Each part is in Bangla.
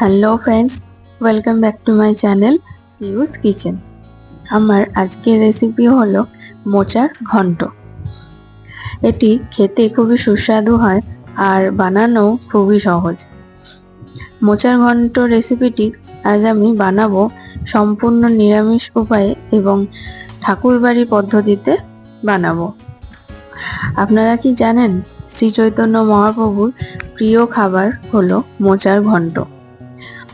Hello friends welcome back to my channel Piu's kitchen আমার আজকের রেসিপি হলো মোচার ঘন্ট। এটি খেতে খুবই সুস্বাদু হয় আর বানানো খুবই সহজ। মোচার ঘন্ট রেসিপিটি আজ আমি বানাবো সম্পূর্ণ নিরামিষ উপায়ে এবং ঠাকুরবাড়ি পদ্ধতিতে বানাবো। আপনারা কি জানেন, শ্রী চৈতন্য মহাপ্রভুর প্রিয় খাবার হলো মোচার ঘন্ট।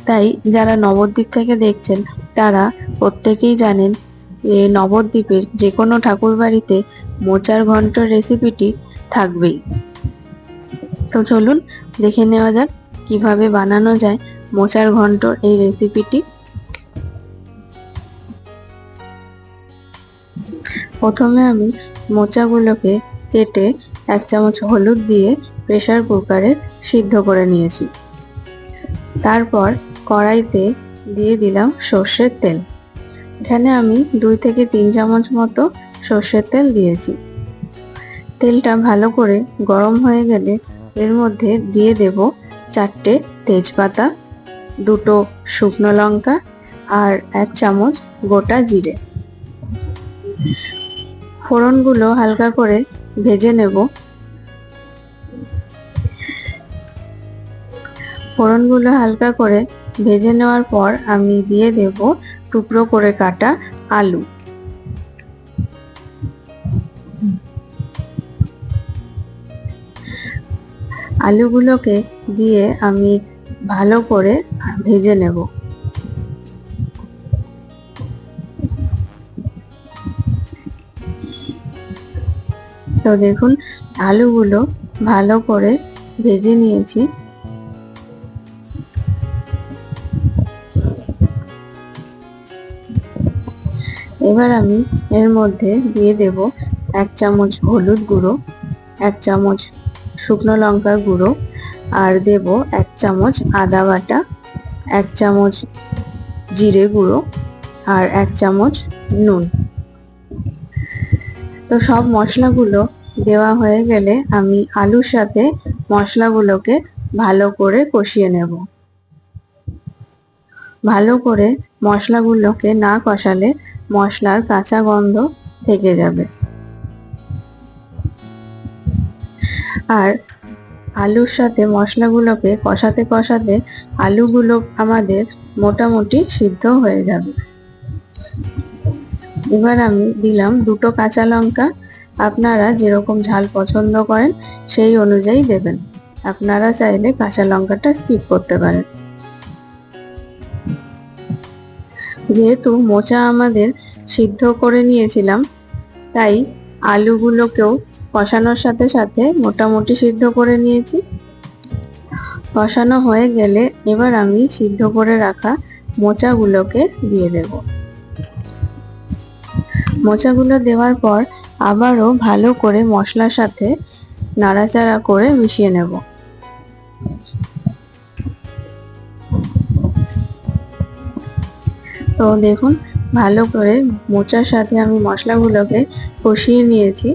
তাই যারা নবদ্বীপ থেকে দেখছেন, তারা প্রত্যেকেই জানেন যে নবদ্বীপের যে কোনো ঠাকুর বাড়িতে মোচার ঘন্ট রেসিপিটি থাকবেই। তো চলুন দেখে নেওয়া যাক কীভাবে বানানো যায় মোচার ঘন্ট এই রেসিপিটি প্রথমে আমি মোচাগুলোকে কেটে এক চামচ হলুদ দিয়ে প্রেসার কুকারে সিদ্ধ করে নিয়েছি। তারপর কড়াইতে দিয়ে দিলাম সর্ষের তেল। এখানে আমি দুই থেকে তিন চামচ মতো সর্ষের তেল দিয়েছি। তেলটা ভালো করে গরম হয়ে গেলে এর মধ্যে দিয়ে দেব চারটে তেজপাতা, দুটো শুকনো লঙ্কা আর এক চামচ গোটা জিরে। ফোড়নগুলো হালকা করে ভেজে নেব। ফোড়নগুলো হালকা করে ভেজে নেওয়ার পর আমি দিয়ে দেব টুকরো করে কাটা আলু। আলুগুলোকে দিয়ে আমি ভালো করে ভেজে নেব। তো দেখুন, আলুগুলো ভালো করে ভেজে নিয়েছি। এবার আমি এর মধ্যে দিয়ে দেব এক চামচ হলুদ গুঁড়ো, এক চামচ শুকনো লঙ্কার গুঁড়ো আর দেব এক চামচ আদা বাটা, এক চামচ জিরে গুঁড়ো আর এক চামচ নুন। তো সব মশলাগুলো দেওয়া হয়ে গেলে আমি আলুর সাথে মশলাগুলোকে ভালো করে কষিয়ে নেব। ভালো করে মশলাগুলোকে না কষালে মশলার কাঁচা গন্ধ থেকে যাবে। আর আলুর সাথে মশলাগুলোকে কষাতে কষাতে আলুগুলো আমাদের মোটামুটি সিদ্ধ হয়ে যাবে। এবার আমি দিলাম দুটো কাঁচা লঙ্কা। আপনারা যেরকম ঝাল পছন্দ করেন সেই অনুযায়ী দেবেন। আপনারা চাইলে কাঁচা লঙ্কাটা স্কিপ করতে পারেন। যেহেতু মোচা আমাদের সিদ্ধ করে নিয়েছিলাম, তাই আলুগুলোকেও কষানোর সাথে সাথে মোটামুটি সিদ্ধ করে নিয়েছি। কষানো হয়ে গেলে এবার আমি সিদ্ধ করে রাখা মোচাগুলোকে দিয়ে দেব। মোচাগুলো দেওয়ার পর আবারও ভালো করে মশলার সাথে নাড়াচাড়া করে মিশিয়ে নেব। তো দেখুন, ভালো করে মোচার সাথে আমি মশলাগুলোকে কষিয়ে নিয়েছি।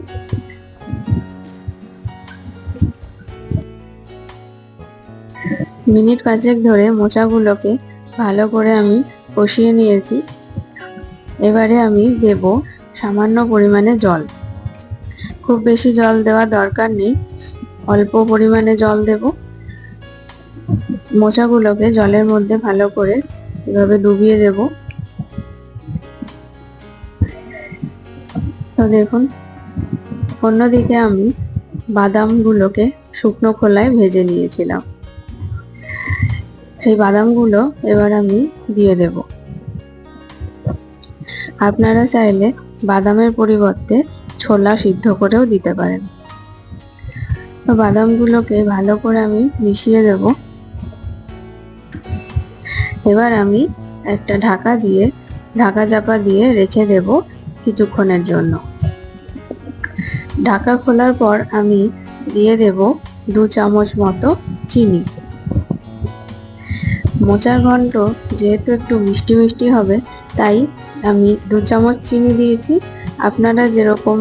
মিনিট পাঁচেক ধরে মোচাগুলোকে ভালো করে আমি কষিয়ে নিয়েছি। এবারে আমি দেব সামান্য পরিমাণে জল। খুব বেশি জল দেওয়া দরকার নেই, অল্প পরিমাণে জল দেব। মোচাগুলোকে জলের মধ্যে ভালো করে এভাবে ডুবিয়ে দেব। তো দেখুন, অন্যদিকে আমি বাদামগুলোকে শুকনো খোলায় ভেজে নিয়েছিলাম। সেই বাদামগুলো এবার আমি দিয়ে দেব। আপনারা চাইলে বাদামের পরিবর্তে ছোলা সিদ্ধ করেও দিতে পারেন। তো বাদামগুলোকে ভালো করে আমি মিশিয়ে দেব। এবার আমি একটা ঢাকা দিয়ে, ঢাকা চাপা দিয়ে রেখে দেব। কিছুক্ষণের জন্য। ঢাকা খোলার পর আমি দিয়ে দেব দু চামচ মতো চিনি। মোচার ঘন্ট যেহেতু একটু মিষ্টি মিষ্টি হবে, তাই আমি দু চামচ চিনি দিয়েছি। আপনারা যেরকম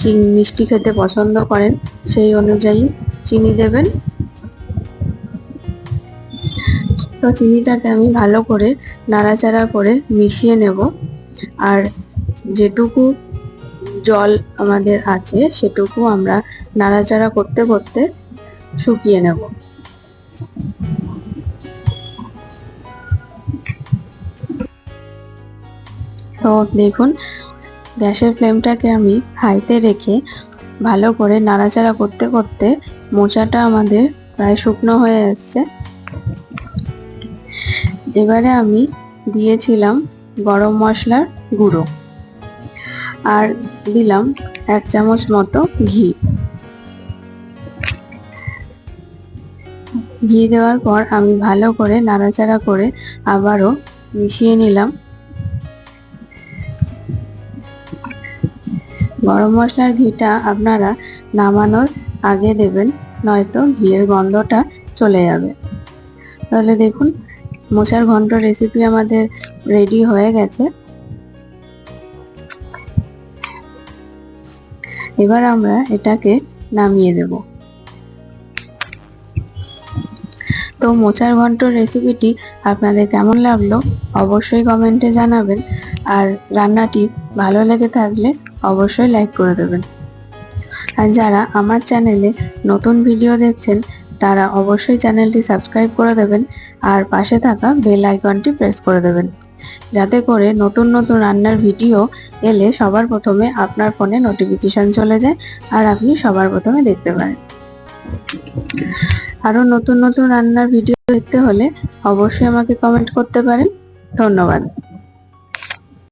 চিনি, মিষ্টি খেতে পছন্দ করেন, সেই অনুযায়ী চিনি দেবেন। তো চিনিটাকে আমি ভালো করে নাড়াচাড়া করে মিশিয়ে নেব। আর যেটুকু জল আমাদের আছে, সেটুকু আমরা নাড়াচাড়া করতে করতে শুকিয়ে নেব। তো দেখুন, গ্যাসের ফ্লেমটাকে আমি হাইতে রেখে ভালো করে নাড়াচাড়া করতে করতে মোচাটা আমাদের প্রায় শুকনো হয়ে আসছে এবারে আমি দিয়েছিলাম গরম মশলার গুঁড়ো। আর দিলাম এক চামচ মতো ঘি। ঘি দেওয়ার পর আমি ভালো করে নাড়াচাড়া করে আবারও মিশিয়ে নিলাম। গরম মশলার ঘিটা আপনারা নামানোর আগে দেবেন, নয়তো ঘিয়ের গন্ধটা চলে যাবে। তাহলে দেখুন মোচার ঘন্ট রেসিপি আমাদের রেডি হয়ে গেছে। এবার আমরা এটাকে নামিয়ে দেব। তো মোচার ঘন্ট রেসিপিটি আপনাদের কেমন লাগল অবশ্যই কমেন্টে জানাবেন। আর রান্নাটি ভালো লেগে থাকলে অবশ্যই লাইক করে দেবেন। আর যারা আমার চ্যানেলে নতুন ভিডিও দেখছেন, তারা অবশ্যই চ্যানেলটি সাবস্ক্রাইব করে দেবেন। আর পাশে থাকা বেল আইকনটি প্রেস করে দেবেন। যাতে করে নতুন নতুন রান্নার ভিডিও এলে সবার প্রথমে আপনার ফোনে নোটিফিকেশান চলে যায় আর আপনি সবার প্রথমে দেখতে পারেন। আরও নতুন নতুন রান্নার ভিডিও দেখতে হলে অবশ্যই আমাকে কমেন্ট করতে পারেন। ধন্যবাদ।